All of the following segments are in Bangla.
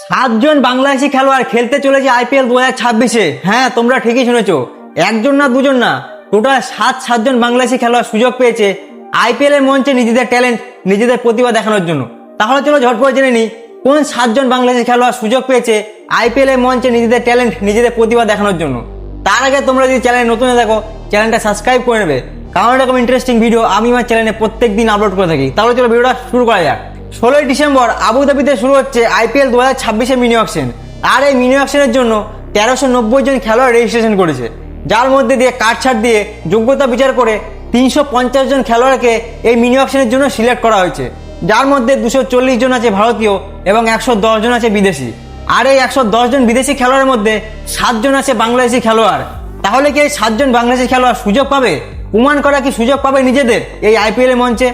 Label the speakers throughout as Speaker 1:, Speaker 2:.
Speaker 1: সাতজন বাংলাদেশি খেলোয়াড় খেলতে চলেছে আইপিএল দু হাজার ছাব্বিশে। হ্যাঁ তোমরা ঠিকই শুনেছো। একজন না, দুজন না। টোটাল সাত, সাতজন বাংলাদেশি খেলোয়াড় সুযোগ পেয়েছে আইপিএল এর মঞ্চে নিজেদের ট্যালেন্ট নিজেদের প্রতিভা দেখানোর জন্য। তাহলে চলো ঝট করে জেনে নিই, কোন সাতজন বাংলাদেশি খেলোয়াড় সুযোগ পেয়েছে আইপিএল এর মঞ্চে নিজেদের ট্যালেন্ট নিজেদের প্রতিভা দেখানোর জন্য? তার আগে তোমরা যদি চ্যানেল নতুন থাকো চ্যানেলটা সাবস্ক্রাইব করে নেবে। কারণ এরকম ইন্টারেস্টিং ভিডিও আমি আমার চ্যানেলে প্রত্যেক দিন আপলোড করে থাকি। তাহলে চলো ভিডিওটা শুরু করা যাক। ষোলোই ডিসেম্বর আবুধাবিতে শুরু হচ্ছে আইপিএল দু হাজার ছাব্বিশে মিনি অকশন আর এই মিনি অকশনের জন্য তেরোশো নব্বই জন খেলোয়াড় রেজিস্ট্রেশন করেছে। যার মধ্যে দিয়ে কাট ছাড় দিয়ে যোগ্যতা বিচার করে তিনশো পঞ্চাশ জন খেলোয়াড়কে এই মিনি অকশনের জন্য সিলেক্ট করা হয়েছে। যার মধ্যে দুশো চল্লিশ জন আছে ভারতীয় এবং একশো দশ জন আছে বিদেশি। আর এই একশো দশ জন বিদেশি খেলোয়াড়ের মধ্যে সাতজন আছে বাংলাদেশি খেলোয়াড়। তাহলে কি এই সাতজন বাংলাদেশি খেলোয়াড় সুযোগ পাবে? প্রমাণ করা কি সুযোগ পাবে নিজেদের এই আইপিএলের মঞ্চে?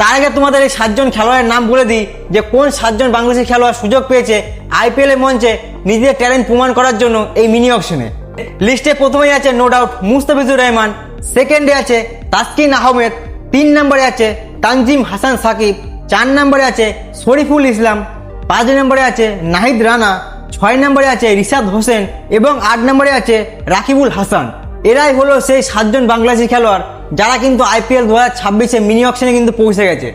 Speaker 1: তার আগে তোমাদের এই সাতজন খেলোয়াড়ের নাম বলে দিই, যে কোন সাতজন বাংলাদেশি খেলোয়াড় সুযোগ পেয়েছে আইপিএল এর মঞ্চে নিজেদের ট্যালেন্ট প্রমাণ করার জন্য এই মিনি অপশনে লিস্টে প্রথমেই আছে নো ডাউট মুস্তাফিজুর রহমান সেকেন্ডে আছে তাসকিন আহমেদ, তিন নম্বরে আছে তানজিম হাসান সাকিব, চার নম্বরে আছে শরীফুল ইসলাম, পাঁচ নম্বরে আছে নাহিদ রানা, ছয় নম্বরে আছে রিশাদ হোসেন এবং আট নম্বরে আছে রাকিবুল হাসান। এরাই হলো সেই সাতজন বাংলাদেশি খেলোয়াড় যারা কিন্তু আইপিএল দু হাজার ছাব্বিশে মিনি অকশনে কিন্তু পৌঁছে গেছে।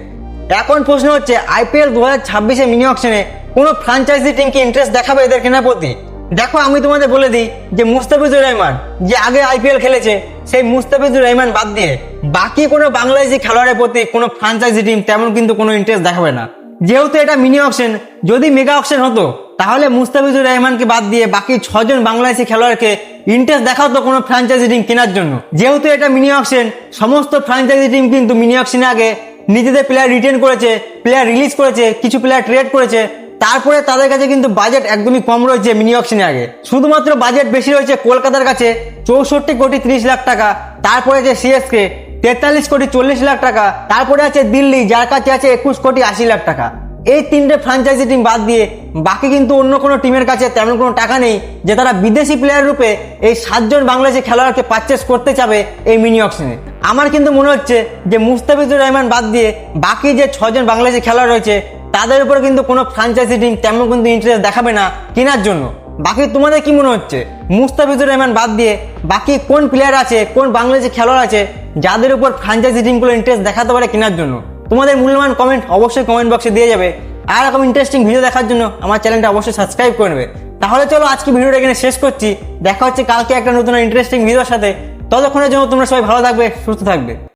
Speaker 1: এখন প্রশ্ন হচ্ছে আইপিএল দু হাজার ছাব্বিশে মিনি অকশনে কোনো ফ্রাঞ্চাইজি টিম কি ইন্টারেস্ট দেখাবে এদের কেনার প্রতি? দেখো, আমি তোমাদের বলে দিই যে মুস্তাফিজুর রহমান যে আগে আইপিএল খেলেছে, সেই মুস্তাফিজুর রহমান বাদ দিয়ে বাকি কোনো বাংলাদেশি খেলোয়াড়ের প্রতি কোনো ফ্রাঞ্চাইজি টিম তেমন কিন্তু কোনো ইন্টারেস্ট দেখাবে না। যেহেতু এটা মিনি অকশন যদি মেগা অকশন হতো, তাহলে মুস্তাফিজুর রহমানকে বাদ দিয়ে বাকি ছজন বাংলাদেশি খেলোয়াড়কে ইন্টারেস্ট দেখাতো কোনো ফ্র্যাঞ্চাইজি টিম কেনার জন্য। যেহেতু এটা মিনি অকশন সমস্ত ফ্র্যাঞ্চাইজি টিম কিন্তু মিনি অকশনের আগে নিজেদের প্লেয়ার রিটেন করেছে প্লেয়ার রিলিজ করেছে, কিছু প্লেয়ার ট্রেড করেছে। তারপরে তাদের কাছে কিন্তু বাজেট একদমই কম রয়েছে মিনি অকশনের আগে। শুধুমাত্র বাজেট বেশি রয়েছে কলকাতার কাছে, চৌষট্টি কোটি ত্রিশ লাখ টাকা, তারপরে আছে সিএসকে তেতাল্লিশ কোটি চল্লিশ লাখ টাকা, তারপরে আছে দিল্লি, যার কাছে আছে একুশ কোটি আশি লাখ টাকা। এই তিনটে ফ্র্যাঞ্চাইজি টিম বাদ দিয়ে বাকি কিন্তু অন্য কোনো টিমের কাছে তেমন কোনো টাকা নেই যে তারা বিদেশি প্লেয়ার রূপে এই সাতজন বাংলাদেশি খেলোয়াড়কে পারচেস করতে চাবে এই মিনি অকশনে আমার কিন্তু মনে হচ্ছে যে মুস্তাফিজুর রহমান বাদ দিয়ে বাকি যে ছজন বাংলাদেশি খেলোয়াড় রয়েছে, তাদের উপর কিন্তু কোনো ফ্র্যাঞ্চাইজি টিম তেমন কিন্তু ইন্টারেস্ট দেখাবে না কেনার জন্য। বাকি তোমাদের কি মনে হচ্ছে? মুস্তাফিজুর রহমান বাদ দিয়ে বাকি কোন প্লেয়ার আছে, কোন বাংলাদেশি খেলোয়াড় আছে, যাদের উপর ফ্র্যাঞ্চাইজি টিমগুলো ইন্টারেস্ট দেখাতে পারে কেনার জন্য? তোমাদের মূল্যবান কমেন্ট অবশ্যই কমেন্ট বক্সে দিয়ে যাবে। আর এরকম ইন্টারেস্টিং ভিডিও দেখার জন্য আমার চ্যানেলটা অবশ্যই সাবস্ক্রাইব করে নেবে। তাহলে চলো আজকে ভিডিওটা এখানে শেষ করছি। দেখা হচ্ছে কালকে একটা নতুন ইন্টারেস্টিং ভিডিওর সাথে। ততক্ষণের জন্য তোমরা সবাই ভালো থাকবে, সুস্থ থাকবে।